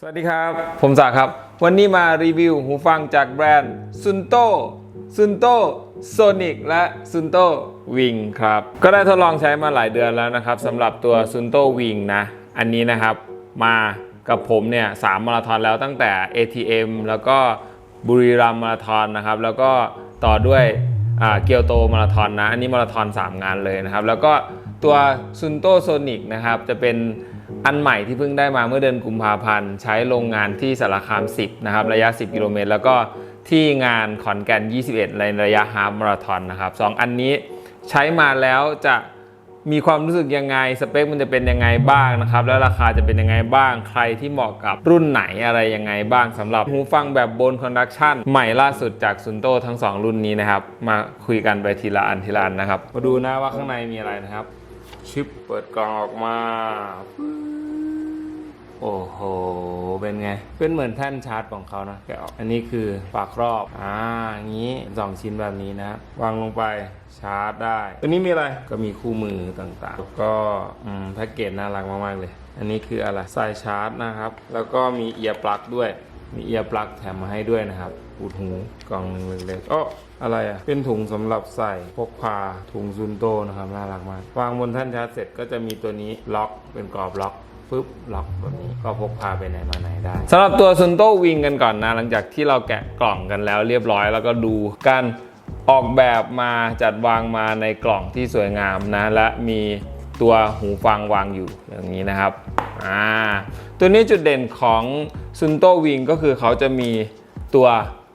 สวัสดีครับ ผมศักดิ์ครับ วันนี้มารีวิวหูฟังจากแบรนด์ซุนโตซุนโตโซนิกและซุนโตวิงครับ ก็ได้ทดลองใช้มาหลายเดือนแล้วนะครับสำหรับตัวซุนโตวิงนะ อันนี้นะครับมากับผมเนี่ยสามมาราธอนแล้วตั้งแต่ ATM แล้วก็บุรีรัมย์มาราธอนนะครับ แล้วก็ต่อด้วยอ่าเกียวโตมาราธอนนะ อันนี้มาราธอน3 งานเลยนะครับ แล้วก็ตัวซุนโตโซนิกนะครับจะเป็น อันใหม่ที่เพิ่งได้มาเมื่อเดือนกุมภาพันธ์ ใช้โรงงานที่สารคาม 10 นะครับ ระยะ 10 กิโลเมตร แล้วก็ที่งานขอนแก่น 21 ในระยะฮาล์ฟมาราธอนนะครับสองอันนี้ใช้มาแล้วจะมีความรู้สึกยังไง สเปคมันจะเป็นยังไงบ้างนะครับ แล้วราคาจะเป็นยังไงบ้าง ใครที่เหมาะกับรุ่นไหนอะไรยังไงบ้างสำหรับหูฟังแบบบนคอนดักชันใหม่ล่าสุดจากซุนโตทั้ง 2 รุ่นนี้นะครับ มาคุยกันไปทีละอันทีละอันนะครับ มาดูนะว่าข้างในมีอะไรนะครับ ชิปเปิดกล่องออกมา โอ้โห เป็นไง เป็นเหมือนแท่นชาร์จของเขานะแกะออกอันนี้คือปากครอบ อ่าอย่างนี้สองชิ้นแบบนี้นะครับวางลงไปชาร์จได้ ตัวนี้มีอะไร ก็มีคู่มือต่างๆ แล้วก็แพ็กเกจน่ารักมากๆเลย อันนี้คืออะไรสายชาร์จนะครับ แล้วก็มีเอียร์ปลั๊กด้วย มีเอียปลั๊กแถมมาให้ด้วยนะครับอุดหูกล่องหนึงเล็กๆอ้ออะไรอะ เป็นถุงสำหรับใส่พกพาถุงซุนโตนะครับ น่ารักมาก วางบนท่านชาร์จเสร็จก็จะมีตัวนี้ล็อกเป็นกรอบล็อกปึ๊บล็อกแบบนี้ก็พกพาไปไหนมาไหนได้สำหรับตัวซุนโตวิงกันก่อนนะ หลังจากที่เราแกะกล่องกันแล้วเรียบร้อยแล้วก็ดูการออกแบบมาจัดวางมาในกล่องที่สวยงามนะ และมี ตัวหูฟังวางอยู่อย่างนี้นะครับอ่าตัวนี้จุดเด่นของซุนโตวิงก็คือเขาจะมีตัว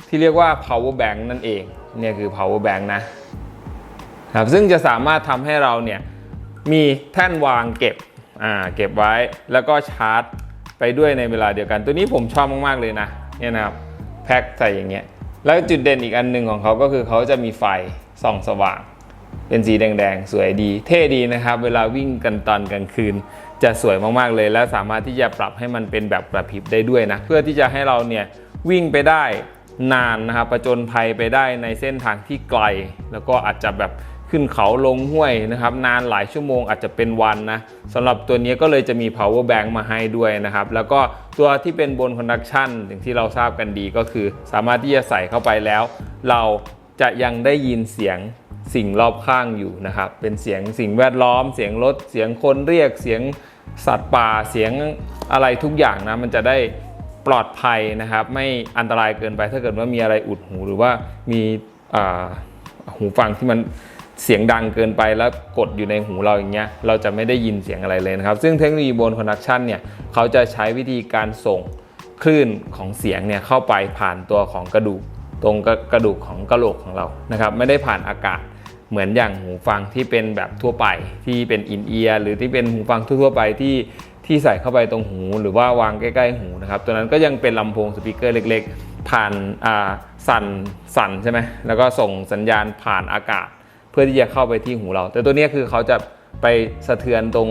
ที่เรียกว่า power bank นั่นเองเนี่ยคือ power bank นะครับซึ่งจะสามารถทำให้เราเนี่ยมีแท่นวางเก็บอ่าเก็บไว้แล้วก็ชาร์จไปด้วยในเวลาเดียวกัน ตัวนี้ผมชอบมาก ๆ เลยนะเนี่ยนะครับแพ็คใส่อย่างเงี้ยแล้วจุดเด่นอีกอันหนึ่งของเขาก็คือเขาจะมีไฟส่องสว่าง เป็นสีแดงๆ สวยดี เท่ดีนะครับ เวลาวิ่งกันตอนกลางคืน จะสวยมากๆเลย และสามารถที่จะปรับให้มันเป็นแบบกระพริบได้ด้วยนะ เพื่อที่จะให้เราเนี่ยวิ่งไปได้นานนะครับประจนภัยไปได้ในเส้นทางที่ไกล แล้วก็อาจจะแบบขึ้นเขาลงห้วยนะครับ นานหลายชั่วโมงอาจจะเป็นวันนะสำหรับตัวนี้ก็เลยจะมี power bank มาให้ด้วยนะครับ แล้วก็ตัวที่เป็นบน conduction อย่างที่เราทราบกันดีก็คือ สามารถที่จะใส่เข้าไปแล้ว เราจะยังได้ยินเสียง สิ่งรอบข้างอยู่นะครับ เป็นเสียงสิ่งแวดล้อม เสียงรถ เสียงคนเรียก เสียงสัตว์ป่า เสียงอะไรทุกอย่างนะ มันจะได้ปลอดภัยนะครับ ไม่อันตรายเกินไป ถ้าเกิดว่ามีอะไรอุดหูหรือว่ามีหูฟังที่มันเสียงดังเกินไปแล้วกดอยู่ในหูเราอย่างเงี้ย เราจะไม่ได้ยินเสียงอะไรเลยนะครับ ซึ่งเทคโนโลยีบนคอนดักชันเนี่ย เขาจะใช้วิธีการส่งคลื่นของเสียงเนี่ยเข้าไปผ่านตัวของกระดูก ตรงกระกระดูกของกระโหลกของเรา นะครับ ไม่ได้ผ่านอากาศ เหมือนอย่างหูฟังที่เป็นแบบทั่วไปที่เป็นอินเอียร์หรือที่เป็นหูฟังทั่วๆไปที่ที่ใส่เข้าไปตรงหูหรือว่าวางใกล้ๆหูนะครับตัวนั้นก็ยังเป็นลำโพงสปีกเกอร์เล็กๆ ผ่านอ่าสั่นสั่นใช่ไหมแล้วก็ส่งสัญญาณผ่านอากาศ เพื่อที่จะเข้าไปที่หูเรา แต่ตัวนี้คือเขาจะไปสะเทือนตรง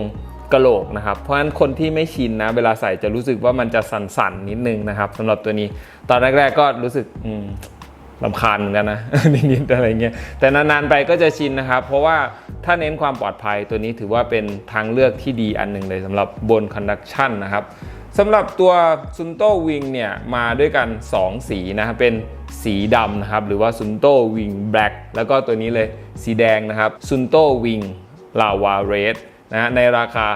กระโหลกนะครับ เพราะฉะนั้นคนที่ไม่ชินนะ เวลาใส่จะรู้สึกว่ามันจะสั่นๆนิดนึงนะครับสำหรับตัวนี้ ตอนแรกๆก็รู้สึกอืม ลำคาญเหมือนกันนะ นิดๆอะไรเงี้ยแต่นานๆไปก็จะชินนะครับ เพราะว่าถ้าเน้นความปลอดภัยตัวนี้ถือว่าเป็นทางเลือกที่ดีอันหนึ่งเลยสำหรับบนคอนดักชันนะครับสำหรับตัวซุนโตวิงเนี่ยมาด้วยกัน 2 สีนะครับเป็นสีดำนะครับหรือว่าซุนโตวิงแบล็กแล้วก็ตัวนี้เลยสีแดงนะครับซุนโตวิงลาวาเรดนะฮะในราคา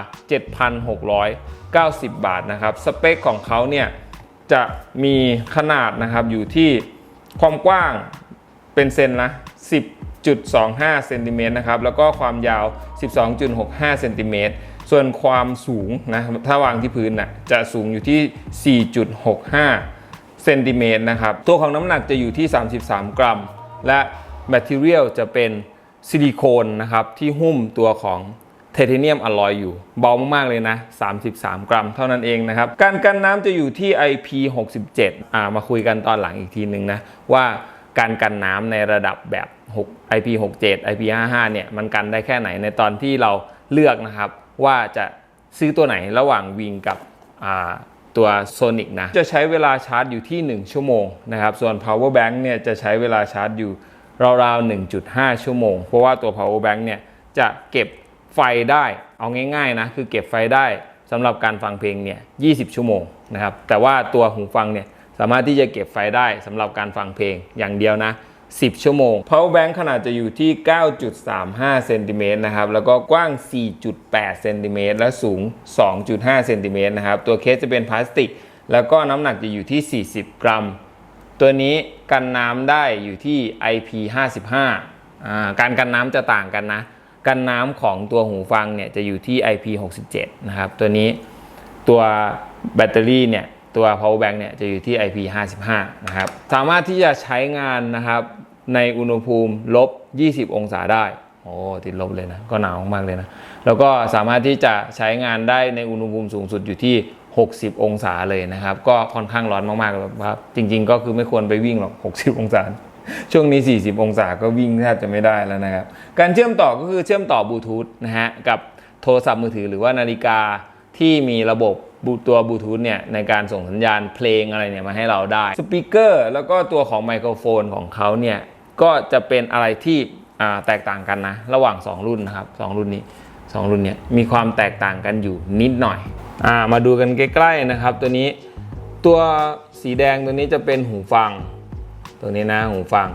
7,690 บาทนะครับ สเปคของเขาเนี่ยจะมีขนาดนะครับอยู่ที่ ความกว้างเป็นเซนนะ10.25เซนติเมตรนะครับ แล้วก็ความยาว 12.65เซนติเมตรส่วนความสูงนะถ้าวางที่พื้นนะ่ะจะสูงอยู่ที่ 4.65เซนติเมตรนะครับ ตัวของน้ำหนักจะอยู่ที่ 33 กรัม และแมทเทียลจะเป็นซิลิโคนนะครับที่หุ้มตัวของ ทเทเนียมอลลอยอยู่ เบามากๆเลยนะ 33 กรัมเท่านั้นเองนะครับ การกันน้ำจะอยู่ที่ IP67 อ่ามาคุยกันตอนหลังอีกทีหนึ่งนะ ว่าการกันน้ำในระดับแบบ 6 IP67 IP55 เนี่ยมันกันได้แค่ไหนในตอนที่เราเลือกนะครับ ว่าจะซื้อตัวไหนระหว่างวิงกับอ่าตัวโซนิกนะ จะใช้เวลาชาร์จอยู่ที่ 1 ชั่วโมงนะครับ ส่วน power bank เนี่ยจะใช้เวลาชาร์จอยู่ราวๆ 1.5 ชั่วโมง เพราะว่าตัว power bank เนี่ยจะเก็บ ไฟได้เอาง่ายๆนะคือเก็บไฟได้สำหรับการฟังเพลงเนี่ย20 ชั่วโมงนะครับแต่ว่าตัวหูฟังเนี่ยสามารถที่จะเก็บไฟได้สำหรับการฟังเพลงอย่างเดียวนะ 10 ชั่วโมง power bank ขนาดจะอยู่ที่ 9.35 เซนติเมตรนะครับ แล้วก็กว้าง 4.8 เซนติเมตรและสูง 2.5 เซนติเมตรนะครับ ตัวเคสจะเป็นพลาสติก แล้วก็น้ำหนักจะอยู่ที่ 40 กรัม ตัวนี้กันน้ำได้อยู่ที่ IP 55าการกันน้ำจะต่างกันนะ กันน้ำของตัวหูฟังเนี่ยจะอยู่ที่ IP 67 นะครับตัวนี้ตัวแบตเตอรี่เนี่ยตัว power bank เนี่ยจะอยู่ที่ IP 55 นะครับสามารถที่จะใช้งานนะครับในอุณหภูมิลบ 20 องศาได้โอ้ติดลบเลยนะก็หนาวมากเลยนะแล้วก็สามารถที่จะใช้งานได้ในอุณหภูมิสูงสุดอยู่ที่ 60 องศาเลยนะครับ ก็ค่อนข้างร้อนมากๆเลยครับจริง ๆ ก็คือไม่ควรไปวิ่งหรอก 60 องศา ช่วงนี้ 40 องศาก็วิ่งแทบจะไม่ได้แล้วนะครับ การเชื่อมต่อก็คือเชื่อมต่อบลูทูธนะฮะกับโทรศัพท์มือถือหรือว่านาฬิกาที่มีระบบบตัวบลูทูธเนี่ยในการส่งสัญญาณเพลงอะไรเนี่ยมาให้เราได้สปีกเกอร์แล้วก็ตัวของไมโครโฟนของเขาเนี่ยก็จะเป็นอะไรที่แตกต่างกันนะ ระหว่าง 2 รุ่นนะครับ 2 รุ่นนี้ 2 รุ่นเนี่ยมีความแตกต่างกันอยู่นิดหน่อยอามาดูกันใกล้ๆนะครับ ตัวนี้ตัวสีแดงตัวนี้จะเป็นหูฟัง ตัวนี้นะหูฟัง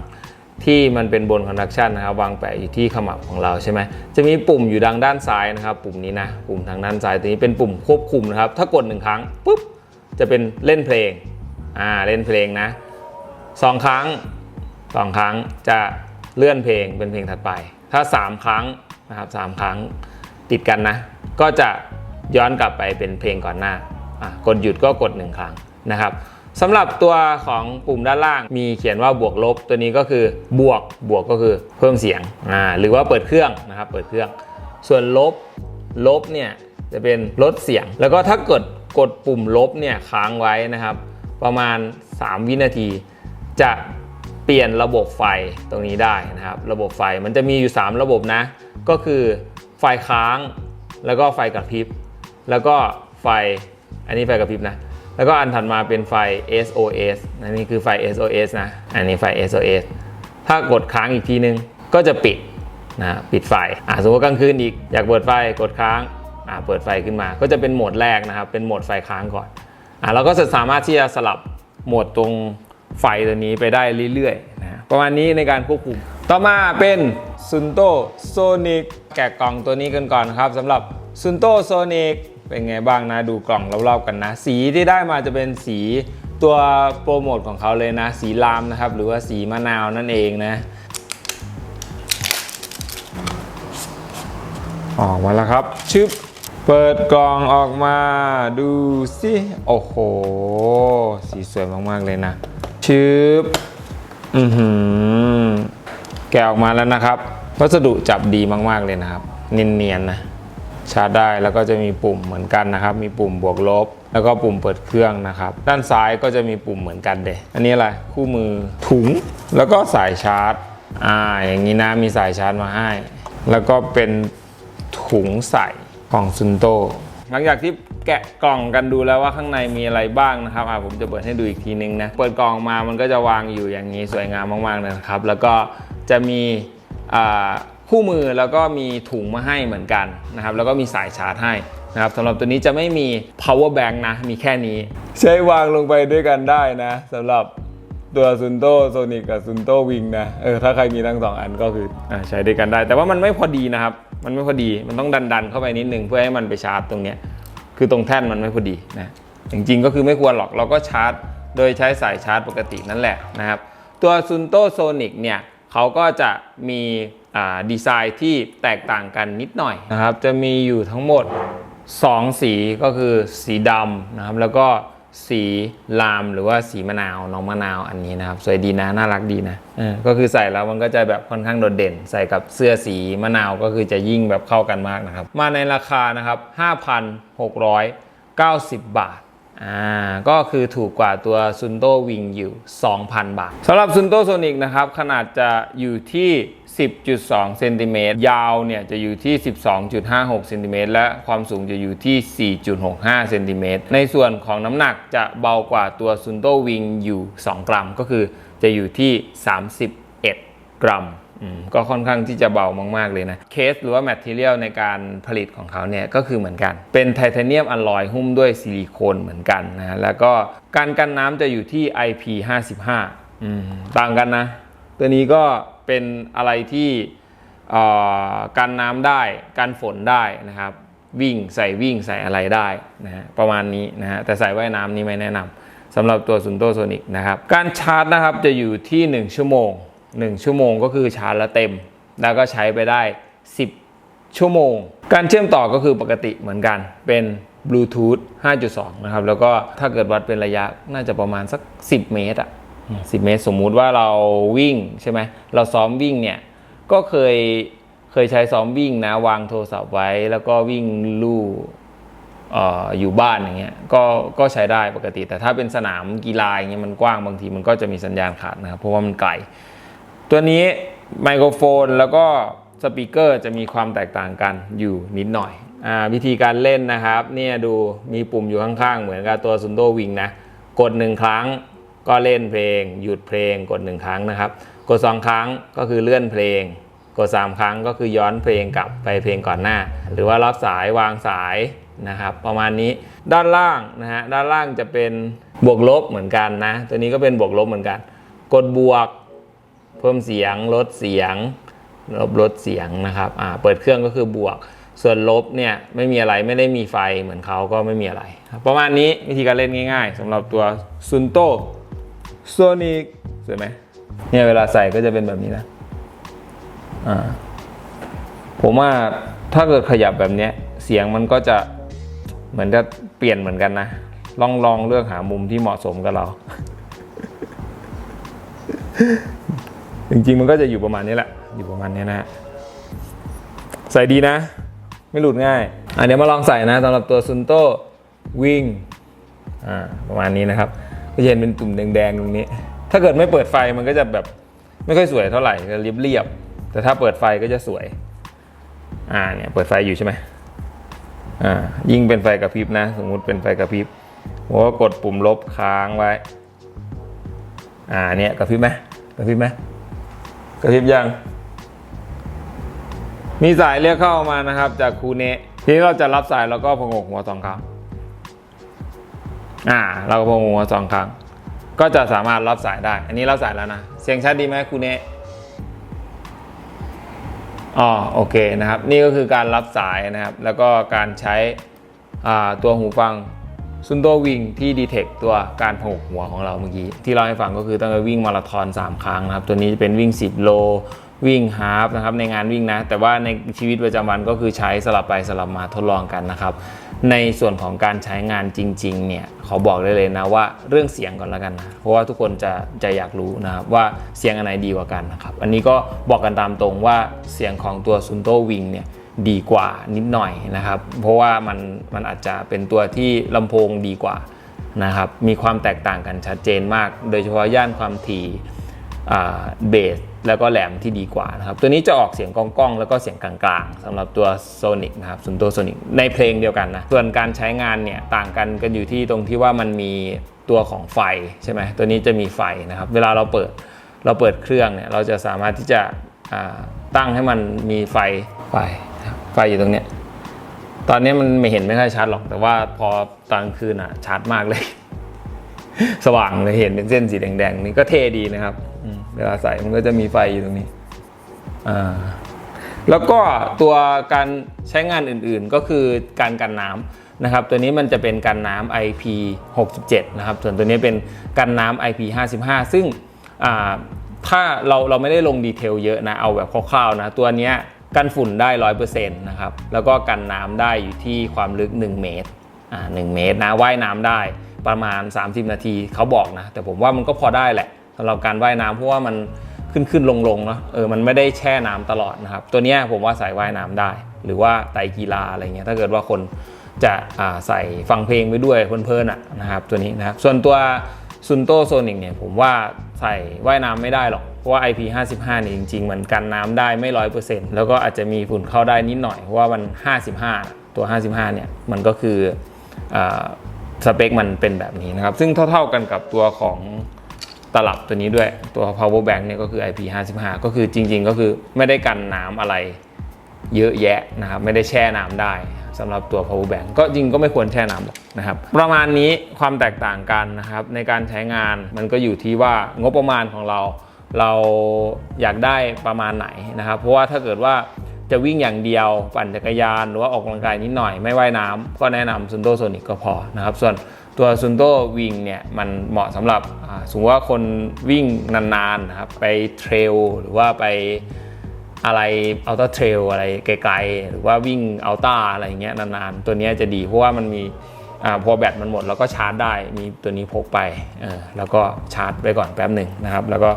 ที่มันเป็นบนคอนดักชันนะครับวางแปะอยู่ที่ขมับของเราใช่ไหมจะมีปุ่มอยู่ดังด้านซ้ายนะครับ ปุ่มนี้นะปุ่มทางด้านซ้ายตัวนี้เป็นปุ่มควบคุมนะครับ ถ้ากดหนึ่งครั้งปุ๊บจะเป็นเล่นเพลงอ่าเล่นเพลงนะสองครั้งสองครั้งจะเลื่อนเพลงเป็นเพลงถัดไป ถ้าสามครั้งนะครับสามครั้งติดกันนะ ก็จะย้อนกลับไปเป็นเพลงก่อนหน้าอะกดหยุดก็กดหนึ่งครั้งนะครับ สำหรับตัวของปุ่มด้านล่าง มีเขียนว่าบวกลบตัวนี้ก็คือบวกบวกก็คือเพิ่มเสียงอ่าหรือว่าเปิดเครื่องนะครับเปิดเครื่อง ส่วนลบลบเนี่ยจะเป็นลดเสียง แล้วก็ถ้ากดกดปุ่มลบเนี่ยค้างไว้นะครับ ประมาณ 3 วินาที จะเปลี่ยนระบบไฟตรงนี้ได้นะครับ ระบบไฟมันจะมีอยู่ 3 ระบบนะ ก็คือไฟค้าง แล้วก็ไฟกระพริบ แล้วก็ไฟอันนี้ไฟกระพริบนะ แล้วก็อันถัดมาเป็นไฟ SOS นะนี่คือไฟ SOS นะ อันนี้ไฟ SOS ถ้ากดค้างอีกทีนึงก็จะปิดนะปิดไฟอ่าสมมติกลางคืนอีกอยากเปิดไฟกดค้างอ่าเปิดไฟขึ้นมา ก็จะเป็นโหมดแรกนะครับ เป็นโหมดไฟค้างก่อนอ่าเราก็จะสามารถที่จะสลับโหมดตรงไฟตัวนี้ไปได้เรื่อยๆนะประมาณนี้ในการควบคุม ต่อมาเป็น s u n t o Sonic แกะกล่องตัวนี้กันก่อนครับสำหรับ s u n t o Sonic เป็นไงบ้างนะดูกล่องรอบๆกันนะ สีที่ได้มาจะเป็นสีตัวโปรโมทของเขาเลยนะ สีลามนะครับ หรือว่าสีมะนาวนั่นเองนะออกมาแล้วครับชึบเปิดกล่องออกมาดูสิโอ้โห สีสวยมากๆเลยนะชึบอือหือแกะออกมาแล้วนะครับ วัสดุจับดีมากๆเลยนะครับ เนียนๆนะ ชาร์จได้แล้วก็จะมีปุ่มเหมือนกันนะครับ มีปุ่มบวกลบ แล้วก็ปุ่มเปิดเครื่องนะครับ ด้านซ้ายก็จะมีปุ่มเหมือนกันเดยอันนี้อะไรคู่มือถุง แล้วก็สายชาร์จอ่าอย่างนี้นะมีสายชาร์จมาให้ แล้วก็เป็นถุงใส่ของซุนโตหลังจากที่แกะกล่องกันดูแล้วว่าข้างในมีอะไรบ้างนะครับอ่าผมจะเปิดให้ดูอีกทีนึงนะเปิดกล่องมามันก็จะวางอยู่อย่างนี้สวยงามมากๆเลยนะครับ แล้วก็จะมีอ่า คู่มือแล้วก็มีถุงมาให้เหมือนกันนะครับแล้วก็มีสายชาร์จให้นะครับสำหรับตัวนี้จะไม่มี power bank นะ มีแค่นี้ ใช้วางลงไปด้วยกันได้นะสำหรับตัวซุนโตโซนิกกับซุนโตวิงนะเออถ้าใครมีทั้งสองอันก็คืออาใช้ด้วยกันได้ แต่ว่ามันไม่พอดีนะครับ มันไม่พอดีมันต้องดันดันๆเข้าไปนิดนึงเพื่อให้มันไปชาร์จตรงเนี้ยคือตรงแท่นมันไม่พอดีนะจริงๆก็คือไม่ควรหรอกเราก็ชาร์จ โดยใช้สายชาร์จปกตินั่นแหละนะครับ ตัวซุนโตโซนิกเนี่ย เขาก็จะมีดีไซน์ที่แตกต่างกันนิดหน่อยนะครับ จะมีอยู่ทั้งหมด 2 สีก็คือสีดำนะครับ แล้วก็สีลามหรือว่าสีมะนาวน้องมะนาวอันนี้นะครับ สวยดีนะน่ารักดีนะก็คือใส่แล้วมันก็จะแบบค่อนข้างโดดเด่น ใส่กับเสื้อสีมะนาวก็คือจะยิ่งแบบเข้ากันมากนะครับ มาในราคานะครับ 5,690 บาท อ่าก็คือถูกกว่าตัวซุนโตวิงอยู่ 2,000 บาทสำหรับซุนโตโซนิกนะครับ ขนาดจะอยู่ที่ 10.2เซนติเมตรยาวเนี่ยจะอยู่ที่ 12.56เซนติเมตรและความสูงจะอยู่ที่ 4.65เซนติเมตรในส่วนของน้ำหนักจะเบากว่าตัวซุนโตวิงอยู่ 2 กรัม ก็คือจะอยู่ที่ 31 กรัมอืม ก็ค่อนข้างที่จะเบามาก ๆ เลยนะ เคสหรือว่าแมทเทียลในการผลิตของเขาเนี่ยก็คือเหมือนกัน เป็นไทเทเนียมอลลอยหุ้มด้วยซิลิโคนเหมือนกันนะแล้วก็การกันน้ำจะอยู่ที่ IP 55 ต่างกันนะ ตัวนี้ก็เป็นอะไรที่กันน้ำได้กันฝนได้นะครับวิ่งใส่วิ่งใส่อะไรได้นะฮะประมาณนี้นะฮะแต่ใส่ว่ายน้ำนี่ไม่แนะนำสำหรับตัวซุนโตโซนิกนะครับการชาร์จนะครับจะอยู่ที่ 1 ชั่วโมง 1 ชั่วโมงก็คือชาร์จแล้วเต็ม แล้วก็ใช้ไปได้ 10 ชั่วโมง การเชื่อมต่อก็คือปกติเหมือนกัน เป็นบลูทูธ5.2 นะครับ แล้วก็ถ้าเกิดวัดเป็นระยะน่าจะประมาณสัก 10 เมตรอะ10 เมตร สมมุติว่าเราวิ่งใช่ไหมเราซ้อมวิ่งเนี่ย ก็เคยเคยใช้ซ้อมวิ่งนะ วางโทรศัพท์ไว้ แล้วก็วิ่งลู่อยู่บ้านอย่างเงี้ยก็ก็ใช้ได้ปกติ แต่ถ้าเป็นสนามกีฬาอย่างเงี้ยมันกว้างบางทีมันก็จะมีสัญญาณขาดนะครับ เพราะว่ามันไกล ตัวนี้ไมโครโฟนแล้วก็สปีกเกอร์จะมีความแตกต่างกันอยู่นิดหน่อยอวิธีการเล่นนะครับเนี่ยดูมีปุ่มอยู่ข้างๆ เหมือนกับตัวซุนโดวิงนะ กดหนึ่งครั้งก็เล่นเพลง หยุดเพลงกดหนึ่งครั้งนะครับ กดสองครั้งก็คือเลื่อนเพลง กด 3 ครั้งก็คือย้อนเพลงกลับไปเพลงก่อนหน้า หรือว่ารับสายวางสายนะครับประมาณนี้ด้านล่างนะฮะด้านล่างจะเป็นบวกลบเหมือนกันนะ ตัวนี้ก็เป็นบวกลบเหมือนกัน กดบวก เพิ่มเสียง ลดเสียง ลบลดเสียงนะครับอ่าเปิดเครื่องก็คือบวก ส่วนลบเนี่ยไม่มีอะไรไม่ได้มีไฟเหมือนเขาก็ไม่มีอะไร ประมาณนี้วิธีการเล่นง่าย ๆสำหรับตัวซุนโตโซนิกสวยไหมเนี่ยเวลาใส่ก็จะเป็นแบบนี้นะอ่าผมว่าถ้าเกิดขยับแบบเนี้ยเสียงมันก็จะเหมือนจะเปลี่ยนเหมือนกันนะ ลองลองเลือกหามุมที่เหมาะสมกับเรา จริงๆมันก็จะอยู่ประมาณนี้แหละ อยู่ประมาณนี้นะฮะใส่ดีนะ ไม่หลุดง่าย อะเดี๋ยวมาลองใส่นะสำหรับตัวซุนโตวิ่งอ่าประมาณนี้นะครับก็จะเห็นเป็นตุ่มแดงๆตรงนี้ ถ้าเกิดไม่เปิดไฟมันก็จะแบบไม่ค่อยสวยเท่าไหร่จะเรียบๆแต่ถ้าเปิดไฟก็จะสวย อ่าเนี่ยเปิดไฟอยู่ใช่ไหมอ่ายิ่งเป็นไฟกระพริบนะ สมมุติเป็นไฟกระพริบผมก็กดปุ่มลบค้างไว้ อ่าเนี่ยกระพริบไหมกระพริบไหม กระพริบยัง มีสายเรียกเข้ามานะครับ จากครูเนะทีนี้เราจะรับสายแล้วก็พงกหัวสองครั้ง อ่า เราก็พงกหัวสองครั้ง ก็จะสามารถรับสายได้ อันนี้รับสายแล้วนะ เสียงชัดดีไหมครูเนะอ๋อโอเคนะครับ นี่ก็คือการรับสายนะครับ แล้วก็การใช้อ่าตัวหูฟัง ซุนโตวิ่งที่ดีเทคตัวการผงกหัวของเราเมื่อกี้ ที่เราให้ฟังก็คือต้องไปวิ่งมาราธอน 3 ครั้งนะครับ ตัวนี้จะเป็นวิ่ง 10 โล วิ่งฮาฟนะครับในงานวิ่งนะ แต่ว่าในชีวิตประจำวันก็คือใช้สลับไปสลับมาทดลองกันนะครับ ในส่วนของการใช้งานจริง ๆ เนี่ยขอบอกได้เลยนะว่าเรื่องเสียงก่อนแล้วกันนะเพราะว่าทุกคนจะจะอยากรู้นะครับว่าเสียงอันไหนดีกว่ากันนะครับอันนี้ก็บอกกันตามตรงว่าเสียงของตัวซุนโตวิ่งเนี่ย ดีกว่านิดหน่อยนะครับ เพราะว่ามันมันอาจจะเป็นตัวที่ลำโพงดีกว่านะครับ มีความแตกต่างกันชัดเจนมาก โดยเฉพาะย่านความถี่เบสแล้วก็แหลมที่ดีกว่านะครับ ตัวนี้จะออกเสียงก้องๆแล้วก็เสียงกลางๆสำหรับตัว Sonic นะครับส่วนตัว Sonic ในเพลงเดียวกันนะ ส่วนการใช้งานเนี่ยต่างกันกันอยู่ที่ตรงที่ว่ามันมีตัวของไฟใช่ไหมตัวนี้จะมีไฟนะครับ เวลาเราเปิดเราเปิดเครื่องเนี่ยเราจะสามารถที่จะตั้งให้มันมีไฟไฟ ไฟอยู่ตรงเนี้ย ตอนนี้มันไม่เห็นไม่ค่อยชัดหรอก แต่ว่าพอตอนกลางคืนอะชัดมากเลย สว่างเลยเห็นเป็นเส้นสีแดงๆนี่ก็เท่ดีนะครับเวลาใส่มันก็จะมีไฟอยู่ตรงนี้อ่าแล้วก็ตัวการใช้งานอื่นๆก็คือการกันน้ำนะครับ ตัวนี้มันจะเป็นกันน้ำ IP 67นะครับ ส่วนตัวนี้เป็นกันน้ำ IP 55ซึ่งอ่าถ้าเราเราไม่ได้ลงดีเทลเยอะนะ เอาแบบคร่าวๆนะ ตัวนี้ กันฝุ่นได้100%นะครับ แล้วก็กันน้ำได้อยู่ที่ความลึก 1 เมตรอ่า1เมตรนะว่ายน้ำได้ประมาณ 30 นาทีเขาบอกนะ แต่ผมว่ามันก็พอได้แหละสำหรับการว่ายน้ำเพราะว่ามันขึ้นขึ้นลงลงเนาะเออมันไม่ได้แช่น้ำตลอดนะครับ ตัวนี้ผมว่าใส่ว่ายน้ำได้ หรือว่าไตกีฬาอะไรเงี้ยถ้าเกิดว่าคนจะใส่ฟังเพลงไปด้วยเพลินๆอะนะครับตัวนี้นะครับส่วนตัว ซุนโตโซนิกเนี่ยผมว่าใส่ว่ายน้ำไม่ได้หรอก เพราะว่า IP 55 เนี่ยจริง ๆ มันกันน้ำได้ไม่ร้อยเปอร์เซ็นต์แล้วก็อาจจะมีฝุ่นเข้าได้นิดหน่อย เพราะว่ามัน 55 ตัว 55 เนี่ยมันก็คืออสเปคมันเป็นแบบนี้นะครับ ซึ่งเท่า ๆกันกับตัวของตลับตัวนี้ด้วยตัว power bank เนี่ยก็คือ IP55 ก็คือจริง ๆ ก็คือไม่ได้กันน้ำอะไรเยอะแยะนะครับ ไม่ได้แช่น้ำได้ สำหรับตัว power bank ก็จริงก็ไม่ควรแช่น้ำหรอกนะครับ ประมาณนี้ความแตกต่างกันนะครับในการใช้งานมันก็อยู่ที่ว่างบประมาณของเรา เราอยากได้ประมาณไหนนะครับ เพราะว่าถ้าเกิดว่าจะวิ่งอย่างเดียวปั่นจักรยาน หรือว่าออกกำลังกายนิดหน่อยไม่ว่ายน้ำก็แนะนำซุนโตโซนิกก็พอนะครับ ส่วนตัวซุนโตวิ่งเนี่ยมันเหมาะสำหรับสมมติว่าคนวิ่งนานๆนะครับไปเทรลหรือว่าไป อะไรอัลต้าเทรลอะไรไกลๆ หรือว่าวิ่งอัลต้าอะไรอย่างเงี้ยนานๆ ตัวนี้จะดีเพราะว่ามันมีอพอแบตมันหมดเราก็ชาร์จได้มีตัวนี้พกไปแล้วก็ชาร์จไปก่อนแป๊บหนึ่งนะครับ แล้วก็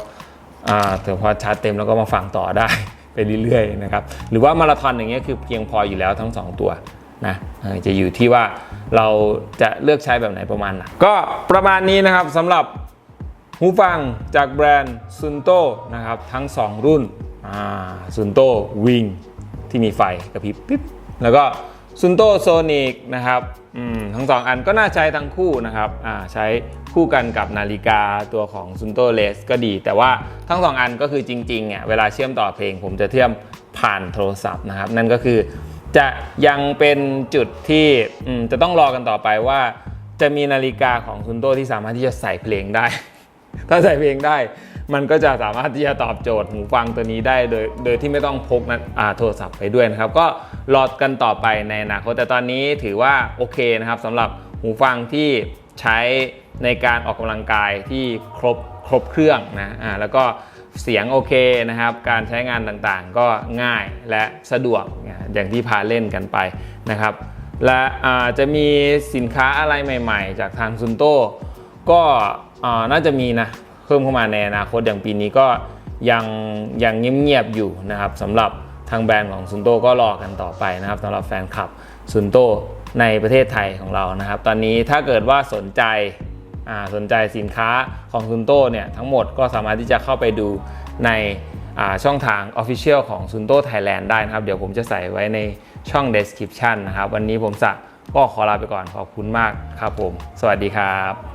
อ่าแต่พอชาร์จเต็มแล้วก็มาฟังต่อได้ไปเรื่อยๆนะครับหรือว่ามาราธอนอย่างเงี้ยคือเพียงพออยู่แล้วทั้งสองตัวนะจะอยู่ที่ว่าเราจะเลือกใช้แบบไหนประมาณไหนก็ประมาณนี้นะครับสำหรับหูฟังจากแบรนด์ซุนโตนะครับทั้ง 2 รุ่น ซุนโตวิงที่มีไฟกระพริบปิ๊บแล้วก็ซุนโตโซนิกนะครับทั้ง2อันก็น่าใช้ทั้งคู่นะครับใช้คู่กันกับนาฬิกาตัวของซุนโตเลสก็ดี แต่ว่าทั้ง2อันก็คือจริงๆเนี่ยเวลาเชื่อมต่อเพลง ผมจะเชื่อมผ่านโทรศัพท์นะครับ นั่นก็คือจะยังเป็นจุดที่จะต้องรอกันต่อไปว่า จะมีนาฬิกาของซุนโตที่สามารถที่จะใส่เพลงได้ ถ้าใส่เพลงได้ มันก็จะสามารถที่จะตอบโจทย์หูฟังตัวนี้ได้โดยโดยที่ไม่ต้องพกนะโทรศัพท์ไปด้วยนะครับ ก็รอกันต่อไปในอนาคตแต่ตอนนี้ถือว่าโอเคนะครับสำหรับหูฟังที่ใช้ในการออกกำลังกายที่ครบครบเครื่องนะอ่าแล้วก็เสียงโอเคนะครับ การใช้งานต่างๆ ก็ง่ายและสะดวกอย่างที่พาเล่นกันไปนะครับ และอ่าจะมีสินค้าอะไรใหม่ ๆ จากทางซุนโตก็น่าจะมีนะ เพิ่มเข้ามาในอนาคตอย่างปีนี้ก็ยังยังเงียบๆอยู่นะครับสำหรับทางแบรนด์ของซุนโตก็รอกันต่อไปนะครับสำหรับแฟนคลับซุนโตในประเทศไทยของเรานะครับ ตอนนี้ถ้าเกิดว่าสนใจอ่าสนใจสินค้าของซุนโตเนี่ยทั้งหมดก็สามารถที่จะเข้าไปดูในช่องทาง Official ของ Sunto Thailand ได้นะครับ เดี๋ยวผมจะใส่ไว้ในช่อง description นะครับ วันนี้ผมสะก็ขอลาไปก่อนขอบคุณมากครับผม สวัสดีครับ